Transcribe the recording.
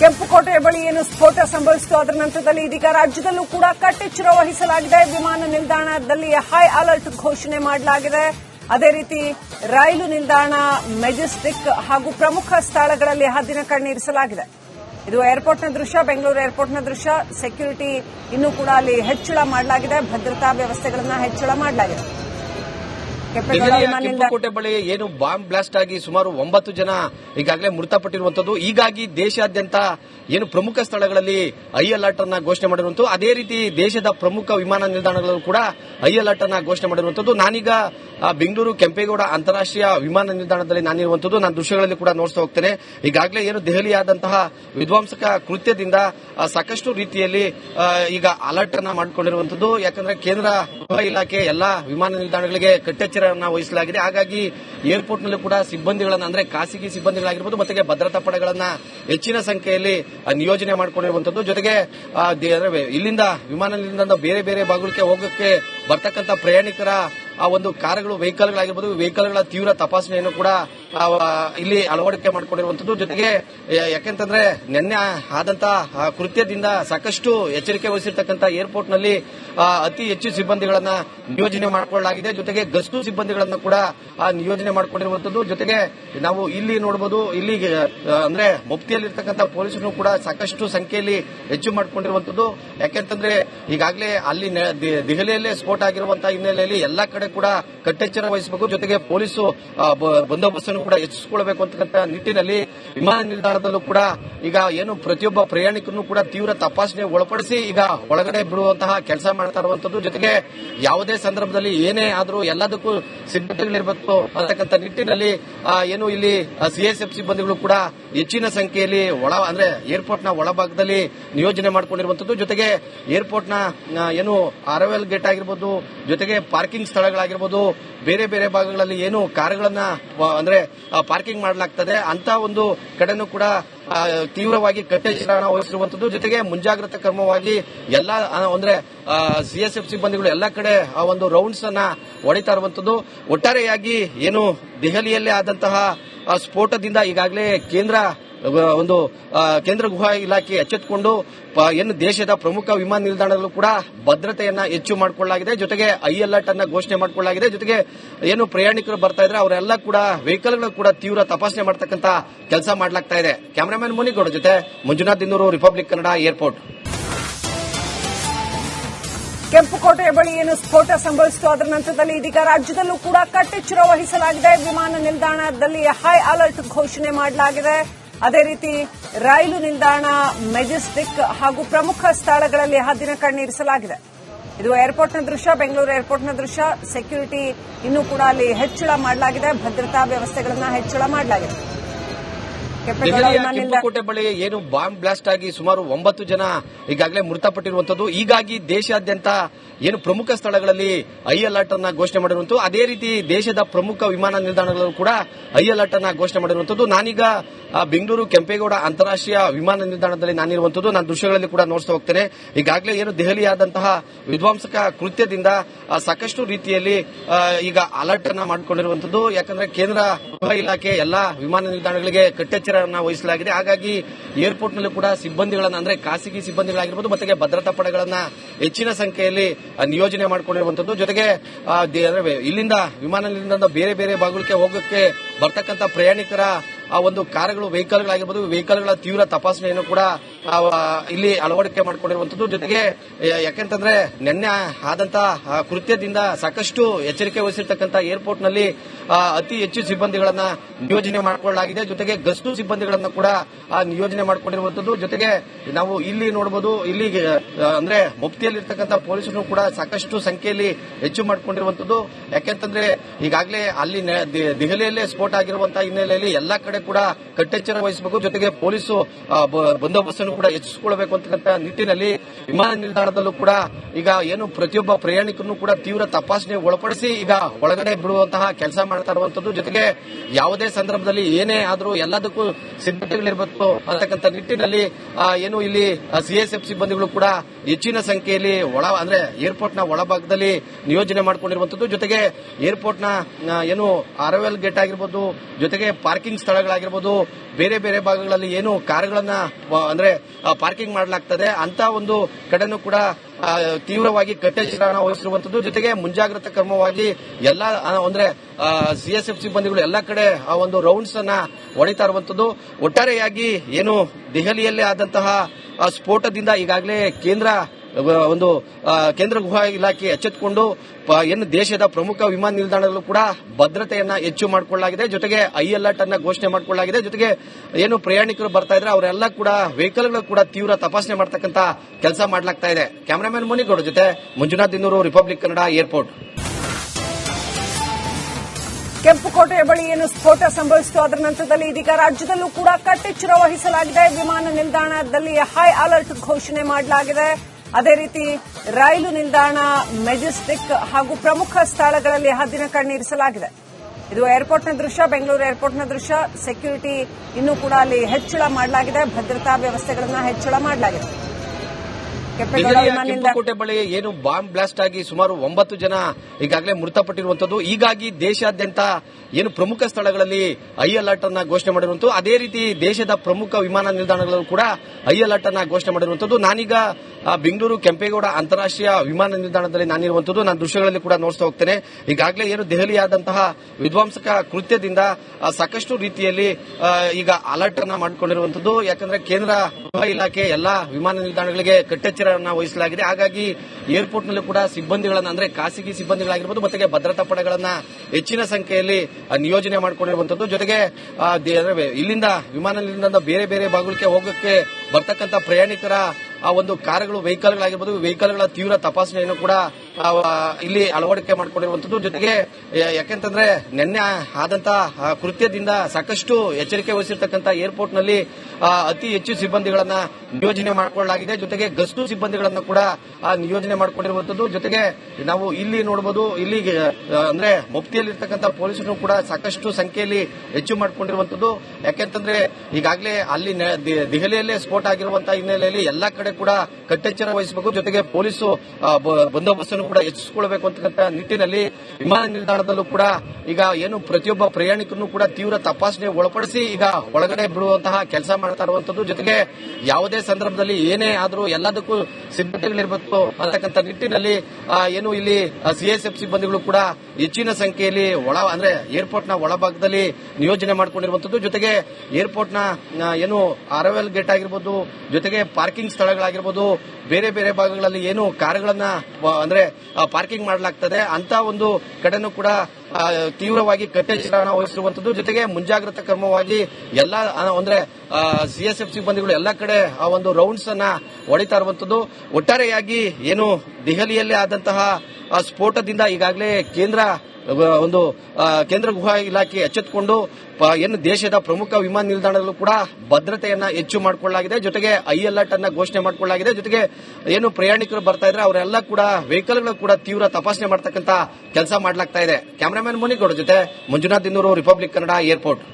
ಕೆಂಪುಕೋಟೆ ಬಳಿ ಏನು ಸ್ಫೋಟ ಸಂಭವಿಸಿತು, ಅದರ ನಂತರದಲ್ಲಿ ಇದೀಗ ರಾಜ್ಯದಲ್ಲೂ ಕೂಡ ಕಟ್ಟೆಚ್ಚರ ವಹಿಸಲಾಗಿದೆ. ವಿಮಾನ ನಿಲ್ದಾಣದಲ್ಲಿ ಹೈ ಅಲರ್ಟ್ ಘೋಷಣೆ ಮಾಡಲಾಗಿದೆ. ಅದೇ ರೀತಿ ರೈಲು ನಿಲ್ದಾಣ, ಮೆಜೆಸ್ಟಿಕ್ ಹಾಗೂ ಪ್ರಮುಖ ಸ್ಥಳಗಳಲ್ಲಿ ಹದ್ದಿನ ಕಣ್ಣಿರಿಸಲಾಗಿದೆ ಇದು ಏರ್ಪೋರ್ಟ್ನ ದೃಶ್ಯ, ಬೆಂಗಳೂರು ಏರ್ಪೋರ್ಟ್ನ ದೃಶ್ಯ. ಸೆಕ್ಯೂರಿಟಿ ಇನ್ನೂ ಕೂಡ ಅಲ್ಲಿ ಹೆಚ್ಚಳ ಮಾಡಲಾಗಿದೆ. ಭದ್ರತಾ ವ್ಯವಸ್ಥೆಗಳನ್ನು ಹೆಚ್ಚಳ ಮಾಡಲಾಗಿದೆ. ಕೆಂಪುಕೋಟೆ ಬಳಿ ಏನು ಬಾಂಬ್ ಬ್ಲಾಸ್ಟ್ ಆಗಿ ಸುಮಾರು ಒಂಬತ್ತು ಜನ ಈಗಾಗಲೇ ಮೃತಪಟ್ಟಿರುವಂತದ್ದು ಹೀಗಾಗಿ ದೇಶಾದ್ಯಂತ ಏನು ಪ್ರಮುಖ ಸ್ಥಳಗಳಲ್ಲಿ ಐ ಅಲರ್ಟ್ ಅನ್ನ ಘೋಷಣೆ ಮಾಡಿರುವಂತದ್ದು ಅದೇ ರೀತಿ ದೇಶದ ಪ್ರಮುಖ ವಿಮಾನ ನಿಲ್ದಾಣಗಳಲ್ಲೂ ಕೂಡ ಹೈ ಅಲರ್ಟ್ ಅನ್ನ ಘೋಷಣೆ ಮಾಡಿರುವಂತದ್ದು ನಾನೀಗ ಬೆಂಗಳೂರು ಕೆಂಪೇಗೌಡ ಅಂತಾರಾಷ್ಟ್ರೀಯ ವಿಮಾನ ನಿಲ್ದಾಣದಲ್ಲಿ ನಾನಿರುವಂತದ್ದು ನಾನು ದೃಶ್ಯಗಳಲ್ಲಿ ಕೂಡ ನೋಡ್ತಾ ಹೋಗ್ತೇನೆ. ಈಗಾಗಲೇ ಏನು ದೆಹಲಿಯಾದಂತಹ ವಿಧ್ವಂಸಕ ಕೃತ್ಯದಿಂದ ಸಾಕಷ್ಟು ರೀತಿಯಲ್ಲಿ ಈಗ ಅಲರ್ಟ್ ಅನ್ನ ಮಾಡಿಕೊಂಡಿರುವಂತದ್ದು ಯಾಕಂದ್ರೆ ಕೇಂದ್ರ ಗೃಹ ಇಲಾಖೆ ಎಲ್ಲಾ ವಿಮಾನ ನಿಲ್ದಾಣಗಳಿಗೆ ಕಟ್ಟೆಚ್ಚರವನ್ನ ವಹಿಸಲಾಗಿದೆ. ಹಾಗಾಗಿ ಏರ್ಪೋರ್ಟ್ನಲ್ಲಿ ಕೂಡ ಸಿಬ್ಬಂದಿಗಳನ್ನ, ಅಂದ್ರೆ ಖಾಸಗಿ ಸಿಬ್ಬಂದಿಗಳಾಗಿರ್ಬೋದು, ಮತ್ತೆ ಭದ್ರತಾ ಪಡೆಗಳನ್ನ ಹೆಚ್ಚಿನ ಸಂಖ್ಯೆಯಲ್ಲಿ ನಿಯೋಜನೆ ಮಾಡಿಕೊಂಡಿರುವಂತದ್ದು. ಜೊತೆಗೆ ಇಲ್ಲಿಂದ ವಿಮಾನ ನಿಲ್ದಾಣದ ಬೇರೆ ಬೇರೆ ಭಾಗಗಳಿಗೆ ಹೋಗಕ್ಕೆ ಬರ್ತಕ್ಕಂಥ ಪ್ರಯಾಣಿಕರ, ಆ, ಒಂದು ಕಾರುಗಳು, ವೆಹಿಕಲ್ಗಳಾಗಿರ್ಬೋದು, ವೆಹಿಕಲ್ಗಳ ತೀವ್ರ ತಪಾಸಣೆಯನ್ನು ಕೂಡ ಇಲ್ಲಿ ಅಳವಡಿಕೆ ಮಾಡಿಕೊಂಡಿರುವಂತದ್ದು ಜೊತೆಗೆ ಯಾಕೆಂತಂದ್ರೆ ನಿನ್ನೆ ಆದಂತ ಕೃತ್ಯದಿಂದ ಸಾಕಷ್ಟು ಎಚ್ಚರಿಕೆ ವಹಿಸಿರ್ತಕ್ಕಂಥ ಏರ್ಪೋರ್ಟ್ನಲ್ಲಿ ಅತಿ ಹೆಚ್ಚು ಸಿಬ್ಬಂದಿಗಳನ್ನ ನಿಯೋಜನೆ ಮಾಡಿಕೊಳ್ಳಲಾಗಿದೆ. ಜೊತೆಗೆ ಗಸ್ತು ಸಿಬ್ಬಂದಿಗಳನ್ನ ಕೂಡ ನಿಯೋಜನೆ ಮಾಡಿಕೊಂಡಿರುವಂತದ್ದು ಜೊತೆಗೆ ನಾವು ಇಲ್ಲಿ ನೋಡಬಹುದು ಇಲ್ಲಿ ಅಂದ್ರೆ ಮುಪ್ತಿಯಲ್ಲಿರ್ತಕ್ಕಂಥ ಪೊಲೀಸರು ಕೂಡ ಸಾಕಷ್ಟು ಸಂಖ್ಯೆಯಲ್ಲಿ ಹೆಚ್ಚು ಮಾಡಿಕೊಂಡಿರುವಂತದ್ದು ಯಾಕೆಂತಂದ್ರೆ ಈಗಾಗಲೇ ಅಲ್ಲಿ ದೆಹಲಿಯಲ್ಲೇ ಸ್ಫೋಟ ಆಗಿರುವಂತಹ ಹಿನ್ನೆಲೆಯಲ್ಲಿ ಎಲ್ಲಾ ಕಡೆ ಕೂಡ ಕಟ್ಟೆಚ್ಚರ ವಹಿಸಬೇಕು. ಜೊತೆಗೆ ಪೊಲೀಸು ಆ, ಕೂಡ ಹೆಚ್ಚಿಸಿಕೊಳ್ಳಬೇಕು ಅಂತಕ್ಕಂಥ ನಿಟ್ಟಿನಲ್ಲಿ ವಿಮಾನ ನಿಲ್ದಾಣದಲ್ಲೂ ಕೂಡ ಈಗ ಏನು ಪ್ರತಿಯೊಬ್ಬ ಪ್ರಯಾಣಿಕರನ್ನು ಕೂಡ ತೀವ್ರ ತಪಾಸಣೆ ಒಳಪಡಿಸಿ ಈಗ ಒಳಗಡೆ ಬಿಡುವಂತಹ ಕೆಲಸ ಮಾಡ್ತಾ ಇರುವಂತದ್ದು ಜೊತೆಗೆ ಯಾವುದೇ ಸಂದರ್ಭದಲ್ಲಿ ಏನೇ ಆದರೂ ಎಲ್ಲದಕ್ಕೂ ಸಿದ್ಧತೆಗಳಿರಬೇಕು ಅಂತಕ್ಕಂಥ ನಿಟ್ಟಿನಲ್ಲಿ ಏನು ಇಲ್ಲಿ ಸಿಎಸ್ಎಫ್ ಸಿಬ್ಬಂದಿಗಳು ಕೂಡ ಹೆಚ್ಚಿನ ಸಂಖ್ಯೆಯಲ್ಲಿ ಒಳ ಅಂದ್ರೆ ಏರ್ಪೋರ್ಟ್ನ ಒಳಭಾಗದಲ್ಲಿ ನಿಯೋಜನೆ ಮಾಡಿಕೊಂಡಿರುವಂತದ್ದು ಜೊತೆಗೆ ಏರ್ಪೋರ್ಟ್ನ ಆ, ಏನು ಅರವೆಲ್ ಗೇಟ್ ಆಗಿರ್ಬೋದು ಜೊತೆಗೆ ಪಾರ್ಕಿಂಗ್ ಸ್ಥಳಗಳಾಗಿರ್ಬೋದು ಬೇರೆ ಬೇರೆ ಭಾಗಗಳಲ್ಲಿ ಏನು ಕಾರ್ಗಳನ್ನ ಅಂದ್ರೆ ಪಾರ್ಕಿಂಗ್ ಮಾಡಲಾಗ್ತದೆ. ಅಂತ ಒಂದು ಕಡೆನೂ ಕೂಡ ತೀವ್ರವಾಗಿ ಕಟ್ಟೆಚ್ಚರಣ ವಹಿಸಿರುವಂತದ್ದು ಜೊತೆಗೆ ಮುಂಜಾಗ್ರತಾ ಕ್ರಮವಾಗಿ ಎಲ್ಲ ಅಂದ್ರೆ ಸಿಎಸ್ಎಫ್ ಸಿಬ್ಬಂದಿಗಳು ಎಲ್ಲ ಕಡೆ ಆ ಒಂದು ರೌಂಡ್ಸ್ ಅನ್ನ ಹೊಡಿತಾ ಇರುವಂತದ್ದು ಒಟ್ಟಾರೆಯಾಗಿ ಏನು ದೆಹಲಿಯಲ್ಲೇ ಆದಂತಹ ಸ್ಫೋಟದಿಂದ ಈಗಾಗಲೇ ಕೇಂದ್ರ ಒಂದು ಕೇಂದ್ರ ಗೃಹ ಇಲಾಖೆ ಎಚ್ಚೆತ್ತುಕೊಂಡು ಏನು ದೇಶದ ಪ್ರಮುಖ ವಿಮಾನ ನಿಲ್ದಾಣದಲ್ಲೂ ಕೂಡ ಭದ್ರತೆಯನ್ನ ಹೆಚ್ಚು ಮಾಡಿಕೊಳ್ಳಲಾಗಿದೆ. ಜೊತೆಗೆ ಐ ಅಲರ್ಟ್ ಅನ್ನ ಘೋಷಣೆ ಮಾಡಿಕೊಳ್ಳಲಾಗಿದೆ. ಜೊತೆಗೆ ಏನು ಪ್ರಯಾಣಿಕರು ಬರ್ತಾ ಇದ್ರೆ ಅವರೆಲ್ಲ ಕೂಡ, ವೆಹಿಕಲ್ಗಳು ಕೂಡ ತೀವ್ರ ತಪಾಸಣೆ ಮಾಡತಕ್ಕಂತ ಕೆಲಸ ಮಾಡಲಾಗ್ತಾ ಇದೆ. ಕ್ಯಾಮರಾಮನ್ ಮುನಿಗೌಡ ಜೊತೆ ಮಂಜುನಾಥ್ ದಿನ್ನೂರು ರಿಪಬ್ಲಿಕ್ ಕನ್ನಡ ಏರ್ಪೋರ್ಟ್. ಕೆಂಪುಕೋಟೆಯ ಬಳಿ ಏನು ಸ್ಫೋಟ ಸಂಭವಿಸಿತು ಅದರ ನಂತರದಲ್ಲಿ ಇದೀಗ ರಾಜ್ಯದಲ್ಲೂ ಕೂಡ ಕಟ್ಟೆಚ್ಚರ ವಹಿಸಲಾಗಿದೆ. ವಿಮಾನ ನಿಲ್ದಾಣದಲ್ಲಿ ಹೈ ಅಲರ್ಟ್ ಘೋಷಣೆ ಮಾಡಲಾಗಿದೆ. ಅದೇ ರೀತಿ ರೈಲು ನಿಲ್ದಾಣ ಮೆಜೆಸ್ಟಿಕ್ ಹಾಗೂ ಪ್ರಮುಖ ಸ್ಥಳಗಳಲ್ಲಿ ಹದ್ದಿನ ಕಣ್ಣಿರಿಸಲಾಗಿದೆ. ಇದು ಏರ್ಪೋರ್ಟ್ನ ದೃಶ್ಯ ಬೆಂಗಳೂರು ಏರ್ಪೋರ್ಟ್ನ ದೃಶ್ಯ. ಸೆಕ್ಯೂರಿಟಿ ಇನ್ನೂ ಕೂಡ ಅಲ್ಲಿ ಹೆಚ್ಚಳ ಮಾಡಲಾಗಿದೆ. ಭದ್ರತಾ ವ್ಯವಸ್ಥೆಗಳನ್ನ ಹೆಚ್ಚಳ ಮಾಡಲಾಗಿದೆ. ವಿಮಾನ ಬಳಿ ಏನು ಬಾಂಬ್ ಬ್ಲಾಸ್ಟ್ ಆಗಿ ಸುಮಾರು ಒಂಬತ್ತು ಜನ ಈಗಾಗಲೇ ಮೃತಪಟ್ಟಿರುವಂತದ್ದು ಹೀಗಾಗಿ ದೇಶಾದ್ಯಂತ ಏನು ಪ್ರಮುಖ ಸ್ಥಳಗಳಲ್ಲಿ ಹೈ ಅಲರ್ಟ್ ಅನ್ನ ಘೋಷಣೆ ಮಾಡಿರುವಂತದ್ದು ಅದೇ ರೀತಿ ದೇಶದ ಪ್ರಮುಖ ವಿಮಾನ ನಿಲ್ದಾಣಗಳಲ್ಲೂ ಕೂಡ ಹೈ ಅಲರ್ಟ್ ಅನ್ನ ಘೋಷಣೆ ಮಾಡಿರುವಂತದ್ದು ನಾನೀಗ ಬೆಂಗಳೂರು ಕೆಂಪೇಗೌಡ ಅಂತಾರಾಷ್ಟ್ರೀಯ ವಿಮಾನ ನಿಲ್ದಾಣದಲ್ಲಿ ನಾನಿರುವಂತದ್ದು ನಾನು ದೃಶ್ಯಗಳಲ್ಲಿ ಕೂಡ ನೋಡ್ತಾ ಹೋಗ್ತೇನೆ. ಈಗಾಗಲೇ ಏನು ದೆಹಲಿಯಾದಂತಹ ವಿಧ್ವಂಸಕ ಕೃತ್ಯದಿಂದ ಸಾಕಷ್ಟು ರೀತಿಯಲ್ಲಿ ಈಗ ಅಲರ್ಟ್ ಅನ್ನ ಮಾಡಿಕೊಂಡಿರುವಂತದ್ದು ಯಾಕಂದ್ರೆ ಕೇಂದ್ರ ಗೃಹ ಇಲಾಖೆ ಎಲ್ಲಾ ವಿಮಾನ ನಿಲ್ದಾಣಗಳಿಗೆ ಕಟ್ಟೆಚ್ಚರವನ್ನು ವಹಿಸಲಾಗಿದೆ. ಹಾಗಾಗಿ ಏರ್ಪೋರ್ಟ್ನಲ್ಲಿ ಕೂಡ ಸಿಬ್ಬಂದಿಗಳನ್ನ, ಅಂದ್ರೆ ಖಾಸಗಿ ಸಿಬ್ಬಂದಿಗಳಾಗಿರ್ಬೋದು, ಮತ್ತೆ ಭದ್ರತಾ ಪಡೆಗಳನ್ನ ಹೆಚ್ಚಿನ ಸಂಖ್ಯೆಯಲ್ಲಿ ನಿಯೋಜನೆ ಮಾಡಿಕೊಂಡಿರುವಂತದ್ದು ಜೊತೆಗೆ ಇಲ್ಲಿಂದ ವಿಮಾನ ನಿಲ್ದಾಣದ ಬೇರೆ ಬೇರೆ ಭಾಗಗಳಿಗೆ ಹೋಗಕ್ಕೆ ಬರ್ತಕ್ಕಂಥ ಪ್ರಯಾಣಿಕರ ಆ ಒಂದು ಕಾರುಗಳು ವೆಹಿಕಲ್ಗಳಾಗಿರ್ಬೋದು ವೆಹಿಕಲ್ಗಳ ತೀವ್ರ ತಪಾಸಣೆಯನ್ನು ಕೂಡ ಇಲ್ಲಿ ಅಳವಡಿಕೆ ಮಾಡಿಕೊಂಡಿರುವಂತದ್ದು ಜೊತೆಗೆ ಯಾಕೆಂತಂದ್ರೆ ನಿನ್ನೆ ಆದಂತ ಕೃತ್ಯದಿಂದ ಸಾಕಷ್ಟು ಎಚ್ಚರಿಕೆ ವಹಿಸಿರ್ತಕ್ಕಂಥ ಏರ್ಪೋರ್ಟ್ನಲ್ಲಿ ಅತಿ ಹೆಚ್ಚು ಸಿಬ್ಬಂದಿಗಳನ್ನ ನಿಯೋಜನೆ ಮಾಡಿಕೊಳ್ಳಲಾಗಿದೆ. ಜೊತೆಗೆ ಗಸ್ತು ಸಿಬ್ಬಂದಿಗಳನ್ನ ಕೂಡ ನಿಯೋಜನೆ ಮಾಡಿಕೊಂಡಿರುವಂತದ್ದು ಜೊತೆಗೆ ನಾವು ಇಲ್ಲಿ ನೋಡಬಹುದು ಇಲ್ಲಿ ಅಂದ್ರೆ ಮುಕ್ತಿಯಲ್ಲಿರ್ತಕ್ಕಂಥ ಪೊಲೀಸರು ಕೂಡ ಸಾಕಷ್ಟು ಸಂಖ್ಯೆಯಲ್ಲಿ ಹೆಚ್ಚು ಮಾಡಿಕೊಂಡಿರುವಂತದ್ದು ಯಾಕೆಂತಂದ್ರೆ ಈಗಾಗಲೇ ಅಲ್ಲಿ ದೆಹಲಿಯಲ್ಲೇ ಸ್ಫೋಟ ಆಗಿರುವಂತಹ ಹಿನ್ನೆಲೆಯಲ್ಲಿ ಎಲ್ಲಾ ಕಡೆ ಕೂಡ ಕಟ್ಟೆಚ್ಚರ ವಹಿಸಬೇಕು. ಜೊತೆಗೆ ಪೊಲೀಸು ಆ, ಬಂದೋಬಸ್ತನ್ನು ಕೂಡ ಹೆಚ್ಚಿಸಿಕೊಳ್ಳಬೇಕು ಅಂತಕ್ಕಂಥ ನಿಟ್ಟಿನಲ್ಲಿ ವಿಮಾನ ನಿಲ್ದಾಣದಲ್ಲೂ ಕೂಡ ಈಗ ಏನು ಪ್ರತಿಯೊಬ್ಬ ಪ್ರಯಾಣಿಕರನ್ನು ಕೂಡ ತೀವ್ರ ತಪಾಸಣೆ ಒಳಪಡಿಸಿ ಈಗ ಒಳಗಡೆ ಬಿಡುವಂತಹ ಕೆಲಸ ಮಾಡ್ತಾ ಇರುವಂತದ್ದು. ಜೊತೆಗೆ ಯಾವುದೇ ಸಂದರ್ಭದಲ್ಲಿ ಏನೇ ಆದರೂ ಎಲ್ಲದಕ್ಕೂ ಸಿದ್ಧತೆಗಳಿರಬೇಕು ಅಂತಕ್ಕಂಥ ನಿಟ್ಟಿನಲ್ಲಿ ಏನು ಇಲ್ಲಿ ಸಿಎಸ್ಎಫ್ ಸಿಬ್ಬಂದಿಗಳು ಕೂಡ ಹೆಚ್ಚಿನ ಸಂಖ್ಯೆಯಲ್ಲಿ ಒಳ ಅಂದ್ರೆ ಏರ್ಪೋರ್ಟ್ನ ಒಳಭಾಗದಲ್ಲಿ ನಿಯೋಜನೆ ಮಾಡ್ಕೊಂಡಿರುವಂತದ್ದು ಜೊತೆಗೆ ಏರ್ಪೋರ್ಟ್ನ ಆ, ಏನು ಅರವೆಲ್ ಗೇಟ್ ಆಗಿರ್ಬೋದು ಜೊತೆಗೆ ಪಾರ್ಕಿಂಗ್ ಸ್ಥಳಗಳಾಗಿರ್ಬೋದು ಬೇರೆ ಬೇರೆ ಭಾಗಗಳಲ್ಲಿ ಏನು ಕಾರ್ಗಳನ್ನ ಅಂದ್ರೆ ಪಾರ್ಕಿಂಗ್ ಮಾಡಲಾಗ್ತದೆ. ಅಂತ ಒಂದು ಕಡೆನೂ ಕೂಡ ತೀವ್ರವಾಗಿ ಕಟ್ಟೆಚ್ಚರಣ ವಹಿಸಿರುವಂತದ್ದು ಜೊತೆಗೆ ಮುಂಜಾಗ್ರತಾ ಕ್ರಮವಾಗಿ ಎಲ್ಲ ಅಂದ್ರೆ ಸಿಎಸ್ಎಫ್ ಸಿಬ್ಬಂದಿಗಳು ಎಲ್ಲ ಕಡೆ ಆ ಒಂದು ರೌಂಡ್ಸ್ ಅನ್ನ ಹೊಡಿತಾ ಇರುವಂತದ್ದು ಒಟ್ಟಾರೆಯಾಗಿ ಏನು ದೆಹಲಿಯಲ್ಲೇ ಆದಂತಹ ಸ್ಫೋಟದಿಂದ ಈಗಾಗಲೇ ಕೇಂದ್ರ ಒಂದು ಕೇಂದ್ರ ಗೃಹ ಇಲಾಖೆ ಎಚ್ಚೆತ್ತುಕೊಂಡು ಏನು ದೇಶದ ಪ್ರಮುಖ ವಿಮಾನ ನಿಲ್ದಾಣದಲ್ಲೂ ಕೂಡ ಭದ್ರತೆಯನ್ನ ಹೆಚ್ಚು ಮಾಡಿಕೊಳ್ಳಲಾಗಿದೆ. ಜೊತೆಗೆ ಐ ಅಲರ್ಟ್ ಅನ್ನ ಘೋಷಣೆ ಮಾಡಿಕೊಳ್ಳಲಾಗಿದೆ. ಜೊತೆಗೆ ಏನು ಪ್ರಯಾಣಿಕರು ಬರ್ತಾ ಇದ್ರೆ ಅವರೆಲ್ಲ ಕೂಡ, ವೆಹಿಕಲ್ಗಳು ಕೂಡ ತೀವ್ರ ತಪಾಸಣೆ ಮಾಡತಕ್ಕಂತ ಕೆಲಸ ಮಾಡಲಾಗ್ತಾ ಇದೆ. ಕ್ಯಾಮರಾಮನ್ ಮುನಿಗೌಡ ಜೊತೆ ಮಂಜುನಾಥ್ ದಿನೂರು ರಿಪಬ್ಲಿಕ್ ಕನ್ನಡ ಏರ್ಪೋರ್ಟ್. ಕೆಂಪುಕೋಟೆಯ ಬಳಿ ಏನು ಸ್ಫೋಟ ಸಂಭವಿಸಿತು. ಅದರ ನಂತರದಲ್ಲಿ ಇದೀಗ ರಾಜ್ಯದಲ್ಲೂ ಕೂಡ ಕಟ್ಟೆಚ್ಚರ ವಹಿಸಲಾಗಿದೆ. ವಿಮಾನ ನಿಲ್ದಾಣದಲ್ಲಿ ಹೈ ಅಲರ್ಟ್ ಘೋಷಣೆ ಮಾಡಲಾಗಿದೆ. ಅದೇ ರೀತಿ ರೈಲು ನಿಲ್ದಾಣ ಮೆಜೆಸ್ಟಿಕ್ ಹಾಗೂ ಪ್ರಮುಖ ಸ್ಥಳಗಳಲ್ಲಿ ಹದ್ದಿನ ಕಣ್ಣಿರಿಸಲಾಗಿದೆ ಇದು ಏರ್ಪೋರ್ಟ್ನ ದೃಶ್ಯ, ಬೆಂಗಳೂರು ಏರ್ಪೋರ್ಟ್ನ ದೃಶ್ಯ. ಸೆಕ್ಯೂರಿಟಿ ಇನ್ನೂ ಕೂಡ ಅಲ್ಲಿ ಹೆಚ್ಚಳ ಮಾಡಲಾಗಿದೆ. ಭದ್ರತಾ ವ್ಯವಸ್ಥೆಗಳನ್ನು ಹೆಚ್ಚಳ ಮಾಡಲಾಗಿದೆ. ಕೆಂಪೇಗೌಡ ಬಳಿ ಏನು ಬಾಂಬ್ ಬ್ಲಾಸ್ಟ್ ಆಗಿ ಸುಮಾರು ಒಂಬತ್ತು ಜನ ಈಗಾಗಲೇ ಮೃತಪಟ್ಟಿರುವಂತದ್ದು ಹೀಗಾಗಿ ದೇಶಾದ್ಯಂತ ಏನು ಪ್ರಮುಖ ಸ್ಥಳಗಳಲ್ಲಿ ಐ ಅಲರ್ಟ್ ಅನ್ನ ಘೋಷಣೆ ಮಾಡಿರುವಂತದ್ದು ಅದೇ ರೀತಿ ದೇಶದ ಪ್ರಮುಖ ವಿಮಾನ ನಿಲ್ದಾಣಗಳಲ್ಲೂ ಕೂಡ ಹೈ ಅಲರ್ಟ್ ಅನ್ನ ಘೋಷಣೆ ಮಾಡಿರುವಂತದ್ದು ನಾನೀಗ ಬೆಂಗಳೂರು ಕೆಂಪೇಗೌಡ ಅಂತಾರಾಷ್ಟ್ರೀಯ ವಿಮಾನ ನಿಲ್ದಾಣದಲ್ಲಿ ನಾನಿರುವಂತದ್ದು ನಾನು ದೃಶ್ಯಗಳಲ್ಲಿ ಕೂಡ ನೋಡ್ತಾ ಹೋಗ್ತೇನೆ. ಈಗಾಗಲೇ ಏನು ದೆಹಲಿಯಾದಂತಹ ವಿಧ್ವಂಸಕ ಕೃತ್ಯದಿಂದ ಸಾಕಷ್ಟು ರೀತಿಯಲ್ಲಿ ಈಗ ಅಲರ್ಟ್ ಅನ್ನ ಮಾಡಿಕೊಂಡಿರುವಂತದ್ದು ಯಾಕಂದ್ರೆ ಕೇಂದ್ರ ಗೃಹ ಇಲಾಖೆ ಎಲ್ಲಾ ವಿಮಾನ ನಿಲ್ದಾಣಗಳಿಗೆ ಕಟ್ಟೆಚ್ಚರವನ್ನು ವಹಿಸಲಾಗಿದೆ. ಹಾಗಾಗಿ ಏರ್ಪೋರ್ಟ್ ನಲ್ಲೂ ಕೂಡ ಸಿಬ್ಬಂದಿಗಳನ್ನ, ಅಂದ್ರೆ ಖಾಸಗಿ ಸಿಬ್ಬಂದಿಗಳಾಗಿರ್ಬೋದು, ಮತ್ತೆ ಭದ್ರತಾ ಪಡೆಗಳನ್ನ ಹೆಚ್ಚಿನ ಸಂಖ್ಯೆಯಲ್ಲಿ ನಿಯೋಜನೆ ಮಾಡಿಕೊಂಡಿರುವಂತದ್ದು. ಜೊತೆಗೆ ಇಲ್ಲಿಂದ ವಿಮಾನ ನಿಲ್ದಾಣದಿಂದ ಬೇರೆ ಬೇರೆ ಭಾಗಗಳಿಗೆ ಹೋಗಕ್ಕೆ ಬರ್ತಕ್ಕಂತ ಪ್ರಯಾಣಿಕರ ಆ ಒಂದು ಕಾರುಗಳು ವೆಹಿಕಲ್ಗಳಾಗಿರ್ಬೋದು ವೆಹಿಕಲ್ಗಳ ತೀವ್ರ ತಪಾಸಣೆಯನ್ನು ಕೂಡ ಇಲ್ಲಿ ಅಳವಡಿಕೆ ಮಾಡಿಕೊಂಡಿರುವಂತದ್ದು ಜೊತೆಗೆ ಯಾಕೆಂತಂದ್ರೆ ನಿನ್ನೆ ಆದಂತ ಕೃತ್ಯದಿಂದ ಸಾಕಷ್ಟು ಎಚ್ಚರಿಕೆ ವಹಿಸಿರ್ತಕ್ಕಂಥ ಏರ್ಪೋರ್ಟ್ನಲ್ಲಿ ಅತಿ ಹೆಚ್ಚು ಸಿಬ್ಬಂದಿಗಳನ್ನ ನಿಯೋಜನೆ ಮಾಡಿಕೊಳ್ಳಲಾಗಿದೆ. ಜೊತೆಗೆ ಗಸ್ತು ಸಿಬ್ಬಂದಿಗಳನ್ನ ಕೂಡ ನಿಯೋಜನೆ ಮಾಡಿಕೊಂಡಿರುವಂತದ್ದು ಜೊತೆಗೆ ನಾವು ಇಲ್ಲಿ ನೋಡಬಹುದು ಇಲ್ಲಿ ಅಂದ್ರೆ ಮುಫ್ತಿಯಲ್ಲಿರ್ತಕ್ಕಂಥ ಪೊಲೀಸರು ಕೂಡ ಸಾಕಷ್ಟು ಸಂಖ್ಯೆಯಲ್ಲಿ ಹೆಚ್ಚು ಮಾಡಿಕೊಂಡಿರುವಂತದ್ದು ಯಾಕೆಂತಂದ್ರೆ ಈಗಾಗಲೇ ಅಲ್ಲಿ ದೆಹಲಿಯಲ್ಲೇ ಸ್ಫೋಟ ಆಗಿರುವಂತಹ ಹಿನ್ನೆಲೆಯಲ್ಲಿ ಎಲ್ಲಾ ಕಡೆ ಕೂಡ ಕಟ್ಟೆಚ್ಚರ ವಹಿಸಬೇಕು. ಜೊತೆಗೆ ಪೊಲೀಸು ಬಂದೋಬಸ್ತ್ ಕೂಡ ಹೆಚ್ಚಿಸಿಕೊಳ್ಳಬೇಕು ಅಂತಕ್ಕಂಥ ನಿಟ್ಟಿನಲ್ಲಿ ವಿಮಾನ ನಿಲ್ದಾಣದಲ್ಲೂ ಕೂಡ ಈಗ ಏನು ಪ್ರತಿಯೊಬ್ಬ ಪ್ರಯಾಣಿಕರನ್ನು ಕೂಡ ತೀವ್ರ ತಪಾಸಣೆ ಒಳಪಡಿಸಿ ಈಗ ಒಳಗಡೆ ಬಿಡುವಂತಹ ಕೆಲಸ ಮಾಡ್ತಾ ಇರುವಂತದ್ದು ಜೊತೆಗೆ ಯಾವುದೇ ಸಂದರ್ಭದಲ್ಲಿ ಏನೇ ಆದರೂ ಎಲ್ಲದಕ್ಕೂ ಸಿದ್ಧತೆಗಳಿರಬೇಕು ಅಂತಕ್ಕಂಥ ನಿಟ್ಟಿನಲ್ಲಿ ಏನು ಇಲ್ಲಿ ಸಿಎಸ್ಎಫ್ ಸಿಬ್ಬಂದಿಗಳು ಕೂಡ ಹೆಚ್ಚಿನ ಸಂಖ್ಯೆಯಲ್ಲಿ ಒಳ, ಅಂದ್ರೆ ಏರ್ಪೋರ್ಟ್ನ ಒಳಭಾಗದಲ್ಲಿ ನಿಯೋಜನೆ ಮಾಡಿಕೊಂಡಿರುವಂತದ್ದು ಜೊತೆಗೆ ಏರ್ಪೋರ್ಟ್ನ ಏನು ಅರವೆಲ್ ಗೇಟ್ ಆಗಿರ್ಬೋದು ಜೊತೆಗೆ ಪಾರ್ಕಿಂಗ್ ಸ್ಥಳಗಳಾಗಿರ್ಬೋದು, ಬೇರೆ ಬೇರೆ ಭಾಗಗಳಲ್ಲಿ ಏನು ಕಾರುಗಳನ್ನ ಅಂದ್ರೆ ಪಾರ್ಕಿಂಗ್ ಮಾಡಲಾಗ್ತದೆ. ಅಂತ ಒಂದು ಕಡೆನೂ ಕೂಡ ತೀವ್ರವಾಗಿ ಕಟ್ಟೆಚ್ಚರಣ ವಹಿಸಿರುವಂತದ್ದು ಜೊತೆಗೆ ಮುಂಜಾಗ್ರತಾ ಕ್ರಮವಾಗಿ ಎಲ್ಲ ಅಂದ್ರೆ ಸಿಎಸ್ಎಫ್ ಸಿಬ್ಬಂದಿಗಳು ಎಲ್ಲ ಕಡೆ ಆ ಒಂದು ರೌಂಡ್ಸ್ ಅನ್ನ ಹೊಡಿತಾ ಇರುವಂತದ್ದು ಒಟ್ಟಾರೆಯಾಗಿ ಏನು ದೆಹಲಿಯಲ್ಲೇ ಆದಂತಹ ಸ್ಫೋಟದಿಂದ ಈಗಾಗಲೇ ಕೇಂದ್ರ, ಒಂದು ಕೇಂದ್ರ ಗೃಹ ಇಲಾಖೆ ಎಚ್ಚೆತ್ತುಕೊಂಡು ಏನು ದೇಶದ ಪ್ರಮುಖ ವಿಮಾನ ನಿಲ್ದಾಣದಲ್ಲೂ ಕೂಡ ಭದ್ರತೆಯನ್ನ ಹೆಚ್ಚು ಮಾಡಿಕೊಳ್ಳಲಾಗಿದೆ. ಜೊತೆಗೆ ಐ ಅಲರ್ಟ್ ಅನ್ನ ಘೋಷಣೆ ಮಾಡಿಕೊಳ್ಳಲಾಗಿದೆ. ಜೊತೆಗೆ ಏನು ಪ್ರಯಾಣಿಕರು ಬರ್ತಾ ಇದ್ರೆ ಅವರೆಲ್ಲ ಕೂಡ, ವೆಹಿಕಲ್ಗಳು ಕೂಡ ತೀವ್ರ ತಪಾಸಣೆ ಮಾಡ್ತಕ್ಕಂತ ಕೆಲಸ ಮಾಡಲಾಗ್ತಾ ಇದೆ. ಕ್ಯಾಮರಾಮನ್ ಮುನಿಗೌಡ ಜೊತೆ ಮಂಜುನಾಥ್ ದಿನೂರು ರಿಪಬ್ಲಿಕ್ ಕನ್ನಡ ಏರ್ಪೋರ್ಟ್.